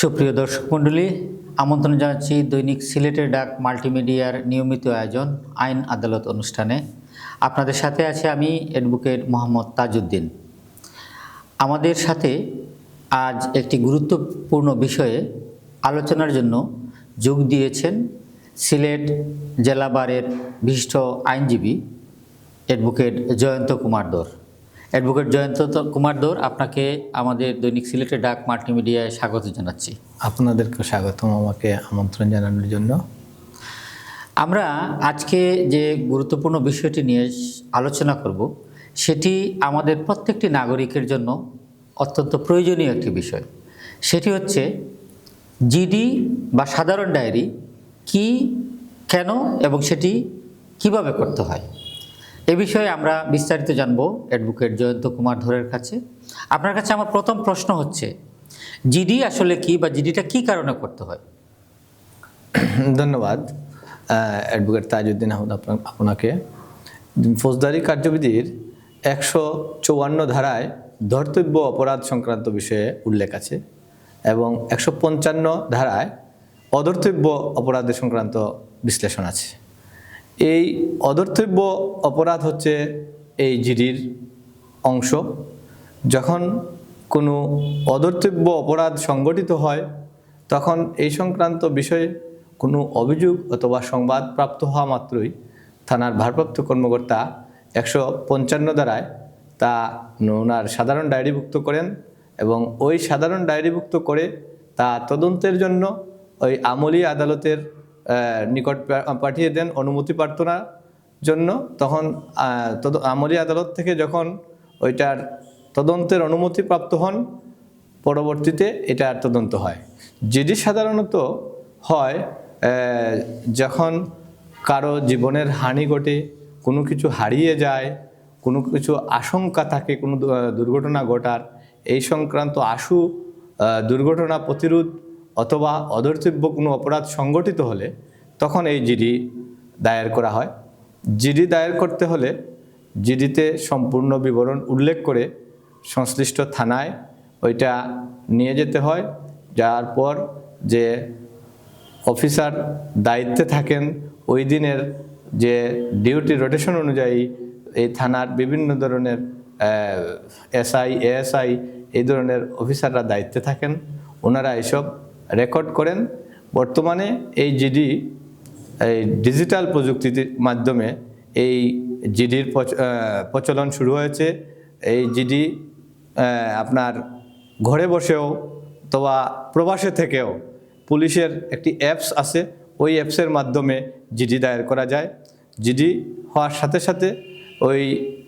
সুপ্রিয় দর্শক মণ্ডলী, আমন্ত্রণ জানাচ্ছি দৈনিক সিলেটের ডাক মাল্টিমিডিয়ার নিয়মিত আয়োজন আইন আদালত অনুষ্ঠানে। আপনাদের সাথে আছে আমি অ্যাডভোকেট মোহাম্মদ তাজউদ্দিন। আমাদের সাথে আজ একটি গুরুত্বপূর্ণ বিষয়ে আলোচনার জন্য যোগ দিয়েছেন সিলেট জেলা বারের বিশিষ্ট আইনজীবী অ্যাডভোকেট জয়ন্ত কুমার দর। অ্যাডভোকেট জয়ন্ত কুমার দর আপনাকে আমাদের দৈনিক সিলেটের ডাক মাল্টিমিডিয়ায় স্বাগত জানাচ্ছি। আপনাদেরকে স্বাগতম আমাকে আমন্ত্রণ জানানোর জন্য। আমরা আজকে যে গুরুত্বপূর্ণ বিষয়টি নিয়ে আলোচনা করব সেটি আমাদের প্রত্যেকটি নাগরিকের জন্য অত্যন্ত প্রয়োজনীয় একটি বিষয়। সেটি হচ্ছে জিডি বা সাধারণ ডায়েরি কি কেন এবং সেটি কীভাবে করতে হয়? এ বিষয়ে আমরা বিস্তারিত জানব অ্যাডভোকেট জয়ন্ত কুমার ধরের কাছে। আপনার কাছে আমার প্রথম প্রশ্ন হচ্ছে, জিডি আসলে কি বা জিডিটা কি কারণে করতে হয়? ধন্যবাদ। অ্যাডভোকেট তাজউদ্দিন আহমদ আপনাকে। ফৌজদারি কার্যবিধির একশো চৌয়ান্ন ধারায় ধর্তব্য অপরাধ সংক্রান্ত বিষয়ে উল্লেখ আছে এবং একশো পঞ্চান্ন ধারায় অধর্তব্য অপরাধ সংক্রান্ত বিশ্লেষণ আছে। এই অদর্থব্য অপরাধ হচ্ছে এই জিডির অংশ। যখন কোনো অদর্থব্য অপরাধ সংগঠিত হয়, তখন এই সংক্রান্ত বিষয়ে কোনো অভিযোগ অথবা সংবাদ প্রাপ্ত হওয়া মাত্রই থানার ভারপ্রাপ্ত কর্মকর্তা একশো পঞ্চান্ন দ্বারায় তা ওনার সাধারণ ডায়েরিভুক্ত করেন এবং ওই সাধারণ ডায়েরিভুক্ত করে তা তদন্তের জন্য ওই আমলি আদালতের নিকট পাঠিয়ে দেন অনুমতি প্রার্থনা জন্য, তখন আমলি আদালত থেকে যখন ওইটার তদন্তের অনুমতি প্রাপ্ত হন, পরবর্তীতে এটার তদন্ত হয়। যেটি সাধারণত হয় যখন কারও জীবনের হানি ঘটে, কোনো কিছু হারিয়ে যায়, কোনো কিছু আশঙ্কা থাকে, কোনো দুর্ঘটনা ঘটার, এই সংক্রান্ত আশু দুর্ঘটনা প্রতিরোধ অথবা অধর্তব্য কোনো অপরাধ সংগঠিত হলে তখন এই জিডি দায়ের করা হয়। জিডি দায়ের করতে হলে জিডিতে সম্পূর্ণ বিবরণ উল্লেখ করে সংশ্লিষ্ট থানায় ওইটা নিয়ে যেতে হয়। যার পর যে অফিসার দায়িত্বে থাকেন, ওই দিনের যে ডিউটি রোটেশন অনুযায়ী এই থানার বিভিন্ন ধরনের এসআই, এএসআই এই ধরনের অফিসাররা দায়িত্বে থাকেন। ওনারা এসব রেকর্ড করেন। বর্তমানে এই জিডি এই ডিজিটাল প্রযুক্তির মাধ্যমে এই জিডির প্রচলন শুরু হয়েছে। এই জিডি আপনার ঘরে বসেও অথবা প্রবাসে থেকেও পুলিশের একটি অ্যাপস আছে। ওই অ্যাপসের মাধ্যমে জিডি দায়ের করা যায়। জিডি হওয়ার সাথে সাথে ওই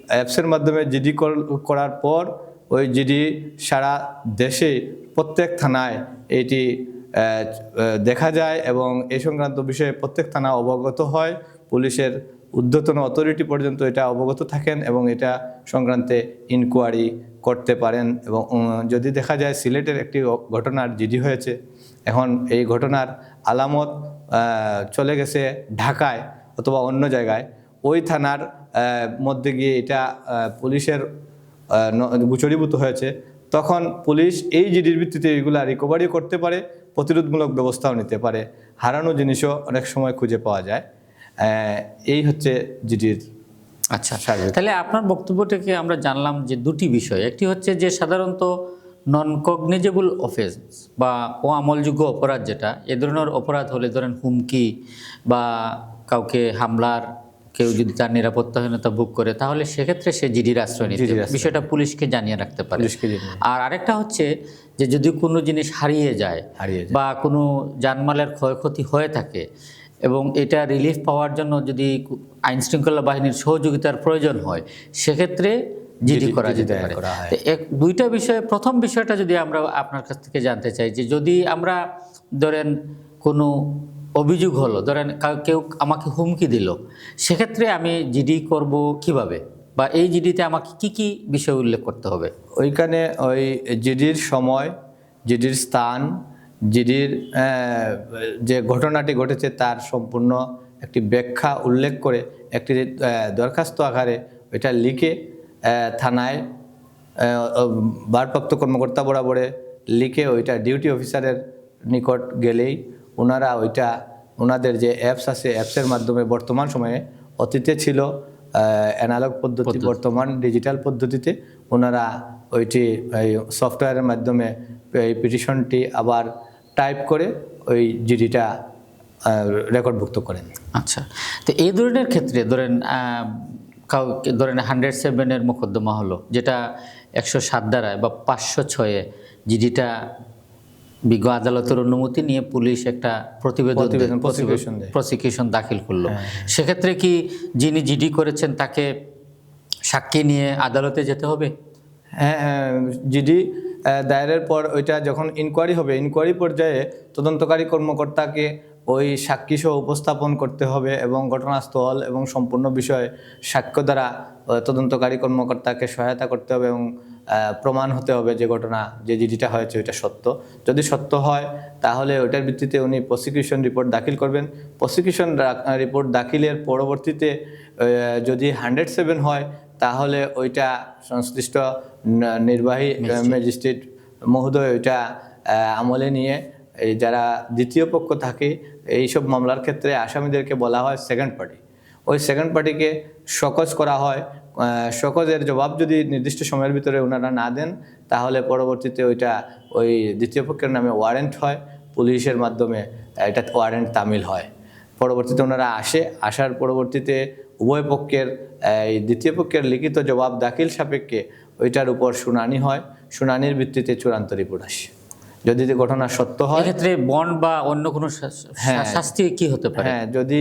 অ্যাপসের মাধ্যমে জিডি করার পর ওই জিডি সারা দেশে প্রত্যেক থানায় আহ, দেখা যায় এবং এই সংক্রান্ত বিষয়ে প্রত্যেক থানা অবগত হয়। পুলিশের ঊর্ধ্বতন অথরিটি পর্যন্ত এটা অবগত থাকেন এবং এটা সংক্রান্তে ইনকোয়ারি করতে পারেন এবং যদি দেখা যায় সিলেটের একটি ঘটনার জিডি হয়েছে, এখন এই ঘটনার আলামত চলে গেছে ঢাকায় অথবা অন্য জায়গায়। ওই থানার মধ্যে গিয়ে এটা পুলিশের গুচরীভূত হয়েছে। তখন পুলিশ এই জিডির ভিত্তিতে এগুলা রিকভারি করতে পারে। প্রতিরোধমূলক ব্যবস্থাও নিতে পারে। হারানো জিনিসও অনেক সময় খুঁজে পাওয়া যায়। এই হচ্ছে জিডির আচ্ছা। তাহলে আপনার বক্তব্য থেকে আমরা জানলাম যে দুটি বিষয়। একটি হচ্ছে যে সাধারণত নন কগনিজেবল অফেন্স বা ও আমলযোগ্য অপরাধ যেটা এ ধরনের অপরাধ হলে ধরেন হুমকি বা কাউকে হামলার কেউ যদি তার নিরাপত্তাহীনতা বুক করে তাহলে সেক্ষেত্রে সে জিডির আশ্রয় নিতে বিষয়টা পুলিশকে জানিয়ে রাখতে পারে। আর আরেকটা হচ্ছে যে যদি কোনো জিনিস হারিয়ে যায় হারিয়ে বা কোনো জানমালের ক্ষয়ক্ষতি হয়ে থাকে এবং এটা রিলিফ পাওয়ার জন্য যদি আইন শৃঙ্খলা বাহিনীর সহযোগিতার প্রয়োজন হয় সেক্ষেত্রে জিডি করা যেতে পারে। এক দুইটা বিষয়ে প্রথম বিষয়টা যদি আমরা আপনার কাছ থেকে জানতে চাই যে যদি আমরা ধরেন কোনো অভিযোগ হলো, ধরেন কেউ আমাকে হুমকি দিল, সেক্ষেত্রে আমি জিডি করব কীভাবে? বা এই জিডিতে আমাকে কি কি বিষয় উল্লেখ করতে হবে? ওইখানে ওই জিডির সময়, জিডির স্থান, জিডির যে ঘটনাটি ঘটেছে তার সম্পূর্ণ একটি ব্যাখ্যা উল্লেখ করে একটি দরখাস্ত আকারে ওইটা লিখে থানায় ভারপ্রাপ্ত কর্মকর্তা বরাবরে লিখে ওইটা ডিউটি অফিসারের নিকট গেলেই ওনারা ওইটা ওনাদের যে অ্যাপস আছে অ্যাপসের মাধ্যমে বর্তমান সময়ে অতীতে ছিল অ্যানালগ পদ্ধতি বর্তমান ডিজিটাল পদ্ধতিতে ওনারা ওইটি এই সফটওয়্যারের মাধ্যমে এই পিটিশনটি আবার টাইপ করে ওই জিডিটা রেকর্ডভুক্ত করেন। আচ্ছা। তো এই ধরনের ক্ষেত্রে ধরেন কাউকে ধরেন হান্ড্রেড সেভেনের মোকদ্দমা হলো যেটা একশো সাত দ্বারায় বা পাঁচশো ছয়ে জিডিটা বিজ্ঞ আদালতের অনুমতি নিয়ে পুলিশ একটা প্রতিবেদন প্রসিকিউশন দাখিল করল। সেক্ষেত্রে কি যিনি জিডি করেছেন তাকে সাক্ষী নিয়ে আদালতে যেতে হবে? হ্যাঁ জিডি দায়েরের পর ওইটা যখন ইনকোয়ারি হবে ইনকোয়ারি পর্যায়ে তদন্তকারী কর্মকর্তাকে ওই সাক্ষী সহ উপস্থাপন করতে হবে এবং ঘটনাস্থল এবং সম্পূর্ণ বিষয় সাক্ষ্য দ্বারা তদন্তকারী কর্মকর্তাকে সহায়তা করতে হবে এবং প্রমাণ হতে হবে যে ঘটনা যে জিডিটা হয়েছে ওইটা সত্য। যদি সত্য হয় তাহলে ওইটার ভিত্তিতে উনি প্রসিকিউশন রিপোর্ট দাখিল করবেন। প্রসিকিউশন রিপোর্ট দাখিলের পরবর্তীতে যদি হান্ড্রেড সেভেন হয় তাহলে ওইটা সংশ্লিষ্ট নির্বাহী ম্যাজিস্ট্রেট মহোদয় ওইটা আমলে নিয়ে যারা দ্বিতীয় পক্ষ থাকে এইসব মামলার ক্ষেত্রে আসামিদেরকে বলা হয় সেকেন্ড পার্টি ওই সেকেন্ড পার্টিকে সকজ করা হয় সকজের জবাব যদি নির্দিষ্ট সময়ের ভিতরে ওনারা না দেন তাহলে পরবর্তীতে ওইটা ওই দ্বিতীয় পক্ষের নামে ওয়ারেন্ট হয় পুলিশের মাধ্যমে এটা ওয়ারেন্ট তামিল হয়। পরবর্তীতে ওনারা আসে আসার পরবর্তীতে উভয় পক্ষের এই দ্বিতীয় পক্ষের লিখিত জবাব দাখিল সাপেক্ষে ওইটার উপর শুনানি হয়। শুনানির ভিত্তিতে চূড়ান্ত রিপোর্ট আসে। যদি ঘটনা সত্য হয় ক্ষেত্রে বন্ড বা অন্য কোনো হ্যাঁ। শাস্তি কি হতে পারে? হ্যাঁ যদি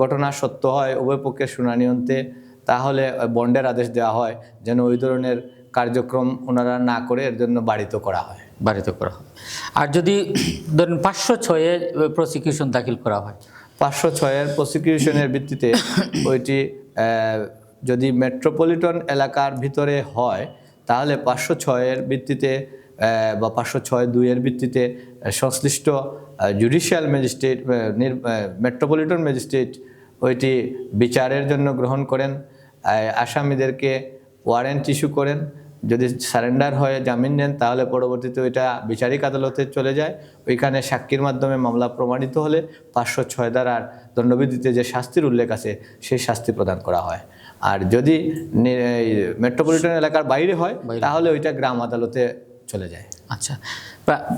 ঘটনা সত্য হয় উভয় পক্ষের শুনানি অন্তে তাহলে বন্ডের আদেশ দেওয়া হয় যেন ওই ধরনের কার্যক্রম ওনারা না করে এর জন্য বাড়িত করা হয়। বাড়িতে করা হয়। আর যদি ধরেন পাঁচশো ছয়ে প্রসিকিউশন দাখিল করা হয়? পাঁচশো ছয়ের প্রসিকিউশনের ভিত্তিতে ওইটি যদি মেট্রোপলিটন এলাকার ভিতরে হয় তাহলে পাঁচশো ছয়ের ভিত্তিতে বা পাঁচশো ছয় দুইয়ের ভিত্তিতে সংশ্লিষ্ট জুডিশিয়াল ম্যাজিস্ট্রেট মেট্রোপলিটন ম্যাজিস্ট্রেট ওইটি বিচারের জন্য গ্রহণ করেন। আসামিদেরকে ওয়ারেন্ট ইস্যু করেন। যদি সারেন্ডার হয়ে জামিন নেন তাহলে পরবর্তীতে ওইটা বিচারিক আদালতে চলে যায়। ওইখানে সাক্ষীর মাধ্যমে মামলা প্রমাণিত হলে পাঁচশো ছয় ধারার দণ্ডবিধিতে যে শাস্তির উল্লেখ আছে সেই শাস্তি প্রদান করা হয়। আর যদি মেট্রোপলিটন এলাকার বাইরে হয় তাহলে ওইটা গ্রাম আদালতে চলে যায়। আচ্ছা।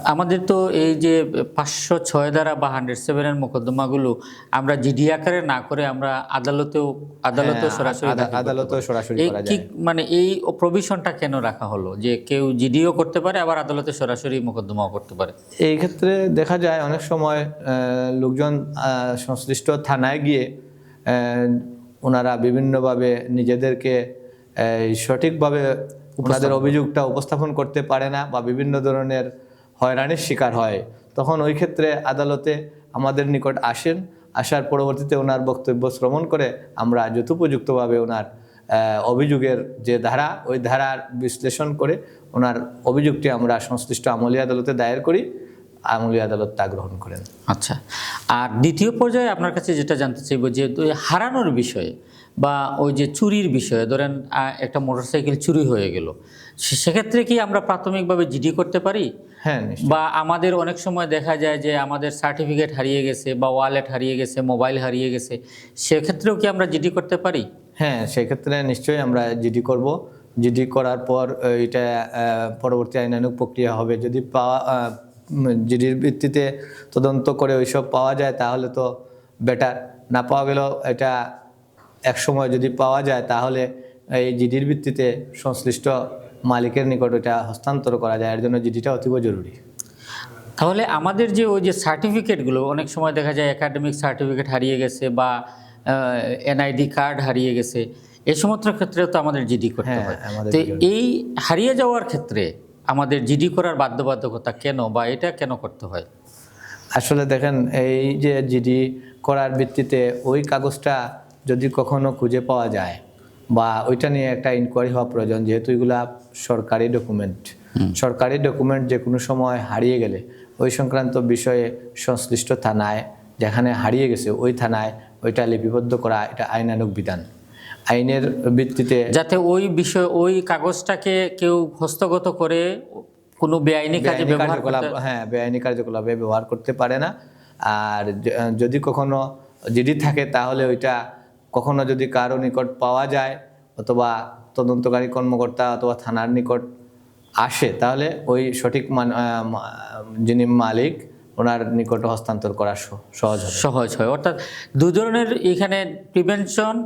আমাদের তো এই যে পাঁচশো ছয় দ্বারা বা হান্ড্রেড সেভেনের মোকদ্দমাগুলো আমরা জিডি আকারে না করে আমরা আদালতেও আদালতেও হ্যাঁ, সরাসরি আদা- আদালতেও সরাসরি কি মানে এই প্রভিশনটা কেন রাখা হলো? যে কেউ জিডিও করতে পারে আবার আদালতে সরাসরি মোকদ্দমাও করতে পারে। এই ক্ষেত্রে দেখা যায় অনেক সময় লোকজন সংশ্লিষ্ট থানায় গিয়ে ওনারা বিভিন্নভাবে নিজেদেরকে সঠিকভাবে ওনাদের অভিযোগটা উপস্থাপন করতে পারে না বা বিভিন্ন ধরনের হয়রানির শিকার হয় তখন ওই ক্ষেত্রে আদালতে আমাদের নিকট আসেন। আসার পরবর্তীতে ওনার বক্তব্য শ্রবণ করে আমরা যথোপযুক্তভাবে ওনার অভিযোগের যে ধারা ওই ধারার বিশ্লেষণ করে ওনার অভিযোগটি আমরা সংশ্লিষ্ট আমলি আদালতে দায়ের করি। আমলি আদালত তা গ্রহণ করেন। আচ্ছা আর দ্বিতীয় পর্যায়ে আপনার কাছে যেটা জানতে চাইব যে হারানোর বিষয়ে বা ওই যে চুরির বিষয়ে ধরেন একটা মোটরসাইকেল চুরি হয়ে গেল। সেক্ষেত্রে কি আমরা প্রাথমিকভাবে জিডি করতে পারি? হ্যাঁ বা আমাদের অনেক সময় দেখা যায় যে আমাদের সার্টিফিকেট হারিয়ে গেছে বা ওয়ালেট হারিয়ে গেছে মোবাইল হারিয়ে গেছে সেক্ষেত্রেও কি আমরা জিডি করতে পারি? হ্যাঁ সেক্ষেত্রে নিশ্চয়ই আমরা জিডি করব। জিডি করার পর এটা পরবর্তী আইনানুগ প্রক্রিয়া হবে। যদি পাওয়া জিডির ভিত্তিতে তদন্ত করে ওইসব পাওয়া যায় তাহলে তো বেটার না পাওয়া গেলেও এটা এক সময় যদি পাওয়া যায় তাহলে এই জিডির ভিত্তিতে সংশ্লিষ্ট মালিকের নিকট ওটা হস্তান্তর করা যায়। এর জন্য জিডিটা অতীব জরুরি। তাহলে আমাদের যে ওই যে সার্টিফিকেটগুলো অনেক সময় দেখা যায় একাডেমিক সার্টিফিকেট হারিয়ে গেছে বা এনআইডি কার্ড হারিয়ে গেছে। এ সমস্ত ক্ষেত্রে তো আমাদের জিডি করতে হ্যাঁ, হয়। তো এই হারিয়ে যাওয়ার ক্ষেত্রে আমাদের জিডি করার বাধ্যবাধকতা কেন বা এটা কেন করতে হয়? আসলে দেখেন এই যে জিডি করার ভিত্তিতে ওই কাগজটা যদি কখনো খুঁজে পাওয়া যায় বা ওইটা নিয়ে একটা ইনকোয়ারি হওয়া প্রয়োজন যেহেতু এগুলা সরকারি ডকুমেন্ট সরকারি ডকুমেন্ট যে কোনো সময় হারিয়ে গেলে ওই সংক্রান্ত বিষয়ে সংশ্লিষ্ট থানায় যেখানে হারিয়ে গেছে ওই থানায় ওইটা লিপিবদ্ধ করা এটা আইনানুগ বিধান। আইনের ভিত্তিতে যাতে ওই বিষয় ওই কাগজটাকে কেউ হস্তগত করে কোনো বেআইনি কাজে কার্যকলাপ হ্যাঁ বেআইনি কার্যকলাপে ব্যবহার করতে পারে না। আর যদি কখনো জিডি থাকে তাহলে ওইটা কখনো যদি কারও নিকট পাওয়া যায় অথবা তদন্তকারী কর্মকর্তা অথবা থানার নিকট আসে, তাহলে ওই সঠিক মান যিনি মালিক, ওনার নিকট হস্তান্তর করা সহজ সহজ হয়। অর্থাৎ দু ধরনের এখানে প্রিভেনশন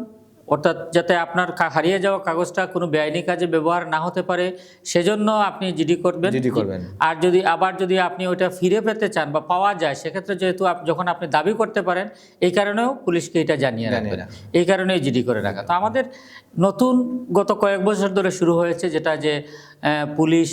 অর্থাৎ যাতে আপনার হারিয়ে যাওয়া কাগজটা কোনো বেআইনি কাজে ব্যবহার না হতে পারে সেজন্য আপনি জিডি করবেন। জিডি করবেন। আর যদি আবার যদি আপনি ওইটা ফিরে পেতে চান বা পাওয়া যায় সেক্ষেত্রে যেহেতু যখন আপনি দাবি করতে পারেন এই কারণেও পুলিশকে এটা জানিয়ে রাখবেন। এই কারণেই জিডি করে রাখা। তো আমাদের নতুন গত কয়েক বছর ধরে শুরু হয়েছে যেটা যে পুলিশ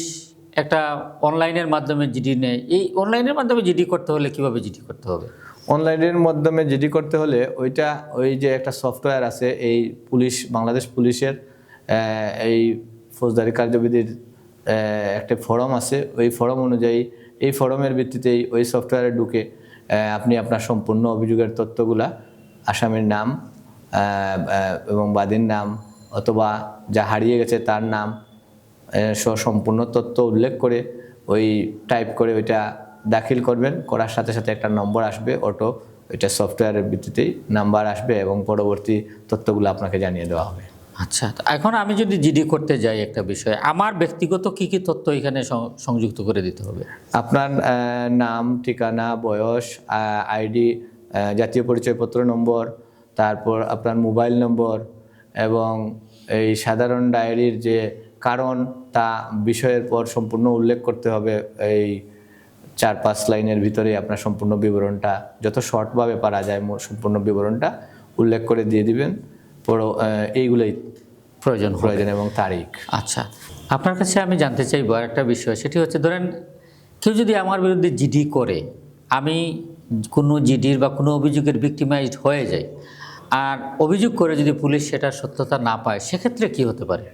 একটা অনলাইনের মাধ্যমে জিডি নেয়। এই অনলাইনের মাধ্যমে জিডি করতে হলে কীভাবে জিডি করতে হবে? অনলাইনের মাধ্যমে জিডি করতে হলে ওইটা, ওই যে একটা সফটওয়্যার আছে, এই পুলিশ, বাংলাদেশ পুলিশের এই ফৌজদারি কার্যবিধির একটা ফরম আছে। ওই ফরম অনুযায়ী, এই ফরমের ভিত্তিতেই ওই সফটওয়্যারে ঢুকে আপনি আপনার সম্পূর্ণ অভিযোগের তথ্যগুলা, আসামির নাম এবং বাদীর নাম, অথবা যা হারিয়ে গেছে তার নাম সম্পূর্ণ তথ্য উল্লেখ করে ওই টাইপ করে ওইটা দাখিল করবেন করার সাথে সাথে একটা নম্বর আসবে অটো এটা সফটওয়্যারের ভিত্তিতেই নাম্বার আসবে এবং পরবর্তী তথ্যগুলো আপনাকে জানিয়ে দেওয়া হবে। আচ্ছা এখন আমি যদি জিডি করতে যাই একটা বিষয় আমার ব্যক্তিগত কি কি তথ্য এখানে সংযুক্ত করে দিতে হবে? আপনার নাম ঠিকানা বয়স আইডি জাতীয় পরিচয়পত্র নম্বর তারপর আপনার মোবাইল নম্বর এবং এই সাধারণ ডায়েরির যে কারণ তা বিষয়ের পর সম্পূর্ণ উল্লেখ করতে হবে এই চার পাঁচ লাইনের ভিতরে আপনার সম্পূর্ণ বিবরণটা যত শর্টভাবে পারা যায় সম্পূর্ণ বিবরণটা উল্লেখ করে দিয়ে দিবেন। পুরো এইগুলোই প্রয়োজন প্রয়োজন এবং তারিখ। আচ্ছা আপনার কাছে আমি জানতে চাইব একটা বিষয় সেটি হচ্ছে ধরেন কেউ যদি আমার বিরুদ্ধে জিডি করে আমি কোনো জিডির বা কোনো অভিযোগের ভিক্টিমাইজড হয়ে যাই আর অভিযোগ করে যদি পুলিশ সেটার সত্যতা না পায় সেক্ষেত্রে কি হতে পারে?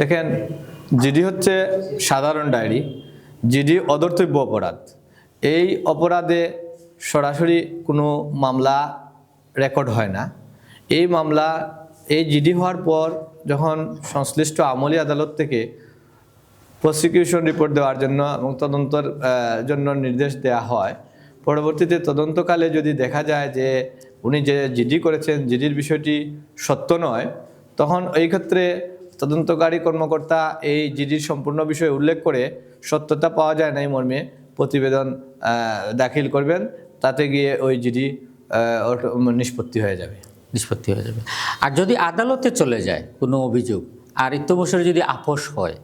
দেখেন জিডি হচ্ছে সাধারণ ডায়েরি। জিডি অদর্তব্য অপরাধ। এই অপরাধে সরাসরি কোনো মামলা রেকর্ড হয় না। এই মামলা, এই জিডি হওয়ার পর যখন সংশ্লিষ্ট আমলি আদালত থেকে প্রসিকিউশন রিপোর্ট দেওয়ার জন্য এবং তদন্তর জন্য নির্দেশ দেওয়া হয়, পরবর্তীতে তদন্তকালে যদি দেখা যায় যে উনি যে জিডি করেছেন, জিডির বিষয়টি সত্য নয়, তখন এই ক্ষেত্রে তদন্তকারী কর্মকর্তা এই জিডির সম্পূর্ণ বিষয়ে উল্লেখ করে সত্যতা পাওয়া যায় না এই মর্মে প্রতিবেদন দাখিল করবেন। তাতে গিয়ে ওই জিডি নিষ্পত্তি হয়ে যাবে। নিষ্পত্তি হয়ে যাবে। আর যদি আদালতে চলে যায় কোনো অভিযোগ, আর ইত্যবসরে যদি আপোষ হয়,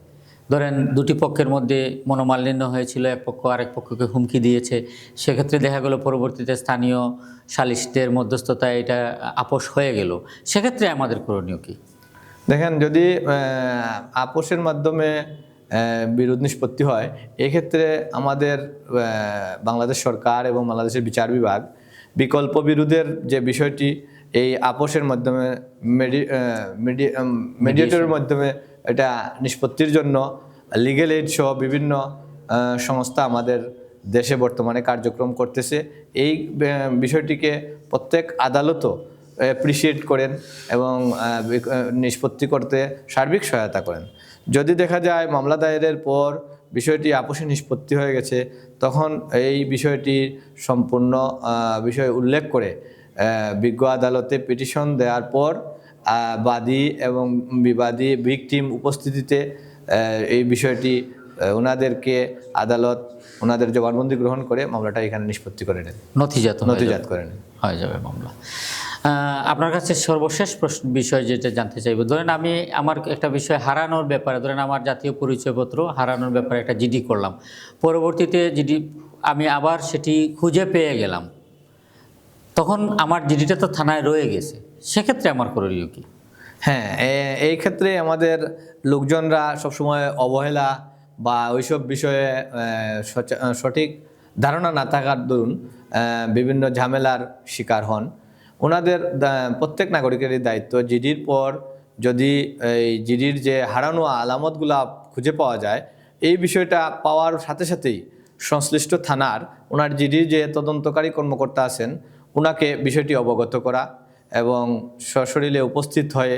ধরেন দুটি পক্ষের মধ্যে মনোমালিন্য হয়েছিল, এক পক্ষ আরেক পক্ষকে হুমকি দিয়েছে, সেক্ষেত্রে দেখা গেল পরবর্তীতে স্থানীয় সালিশদের মধ্যস্থতায় এটা আপোষ হয়ে গেল। সেক্ষেত্রে আমাদের করণীয় কী? দেখেন যদি আপোষের মাধ্যমে বিরোধ নিষ্পত্তি হয় এক্ষেত্রে আমাদের বাংলাদেশ সরকার এবং বাংলাদেশের বিচার বিভাগ বিকল্প বিরোধের যে বিষয়টি এই আপোষের মাধ্যমে মেডিয়েটরের মাধ্যমে এটা নিষ্পত্তির জন্য লিগেল এইড সহ বিভিন্ন সংস্থা আমাদের দেশে বর্তমানে কার্যক্রম করতেছে। এই বিষয়টিকে প্রত্যেক আদালতও অ্যাপ্রিসিয়েট করেন এবং নিষ্পত্তি করতে সার্বিক সহায়তা করেন। যদি দেখা যায় মামলা দায়েরের পর বিষয়টি আপোষে নিষ্পত্তি হয়ে গেছে তখন এই বিষয়টি সম্পূর্ণ বিষয় উল্লেখ করে বিজ্ঞ আদালতে পিটিশন দেওয়ার পর বাদী এবং বিবাদী ভিকটিম উপস্থিতিতে এই বিষয়টি ওনাদেরকে আদালত ওনাদের জবানবন্দি গ্রহণ করে মামলাটা এখানে নিষ্পত্তি করে নেন। নথিজাত নথিজাত করে নেন। হয়ে যাবে মামলা। আপনার কাছে সর্বশেষ প্রশ্ন বিষয় যেটা জানতে চাইব। ধরেন আমি আমার একটা বিষয় হারানোর ব্যাপারে, ধরেন আমার জাতীয় পরিচয়পত্র হারানোর ব্যাপারে একটা জিডি করলাম। পরবর্তীতে জিডি, আমি আবার সেটি খুঁজে পেয়ে গেলাম। তখন আমার জিডিটা তো থানায় রয়ে গেছে। সেক্ষেত্রে আমার করণীয় কি? হ্যাঁ এই ক্ষেত্রে আমাদের লোকজনরা সবসময় অবহেলা বা ওইসব বিষয়ে সঠিক ধারণা না থাকার দরুন বিভিন্ন ঝামেলার শিকার হন। ওনাদের প্রত্যেক নাগরিকেরই দায়িত্ব। জিডির পর যদি এই জিডির যে হারানো আলামতগুলা খুঁজে পাওয়া যায়, এই বিষয়টা পাওয়ার সাথে সাথেই সংশ্লিষ্ট থানার ওনার জিডির যে তদন্তকারী কর্মকর্তা আছেন ওনাকে বিষয়টি অবগত করা এবং সশরীরে উপস্থিত হয়ে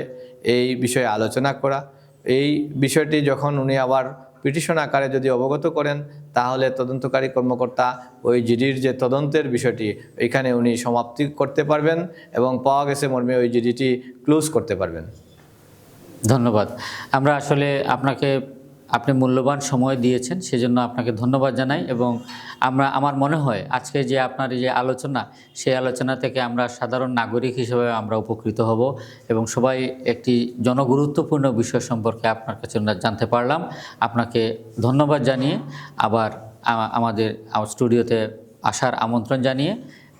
এই বিষয়ে আলোচনা করা। এই বিষয়টি যখন উনি আবার পিটিশন আকারে যদি অবগত করেন তাহলে তদন্তকারী কর্মকর্তা ওই জিডির যে তদন্তের বিষয়টি, এখানে উনি সমাপ্তি করতে পারবেন এবং পাওয়া গেছে মর্মে ওই জিডিটি ক্লোজ করতে পারবেন। ধন্যবাদ। আমরা আসলে আপনাকে আপনি মূল্যবান সময় দিয়েছেন, সেজন্য আপনাকে ধন্যবাদ জানাই এবং আমরা, আমার মনে হয় আজকে যে আপনার যে আলোচনা, সেই আলোচনা থেকে আমরা সাধারণ নাগরিক হিসেবে আমরা উপকৃত হব এবং সবাই একটি জনগুরুত্বপূর্ণ বিষয় সম্পর্কে আপনার কাছে জানতে পারলাম। আপনাকে ধন্যবাদ জানিয়ে আবার আমাদের স্টুডিওতে আসার আমন্ত্রণ জানিয়ে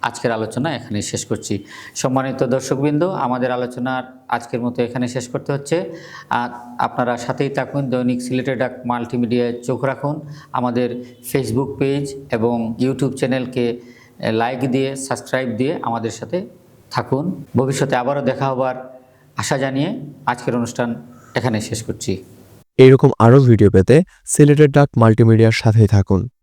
আজকের আলোচনা এখানে শেষ করছি। সম্মানিত দর্শকবৃন্দ, আমাদের আলোচনার আজকের মতো এখানে শেষ করতে হচ্ছে। আপনারা সাথেই থাকুন, দৈনিক সিলেটেড ডাক মাল্টিমিডিয়ায় চোখ রাখুন। আমাদের ফেসবুক পেজ এবং ইউটিউব চ্যানেলকে লাইক দিয়ে সাবস্ক্রাইব দিয়ে আমাদের সাথে থাকুন। ভবিষ্যতে আবারও দেখা হবার আশা জানিয়ে আজকের অনুষ্ঠান এখানে শেষ করছি। এইরকম আরও ভিডিও পেতে সিলেটেড ডাক মাল্টিমিডিয়ার সাথেই থাকুন।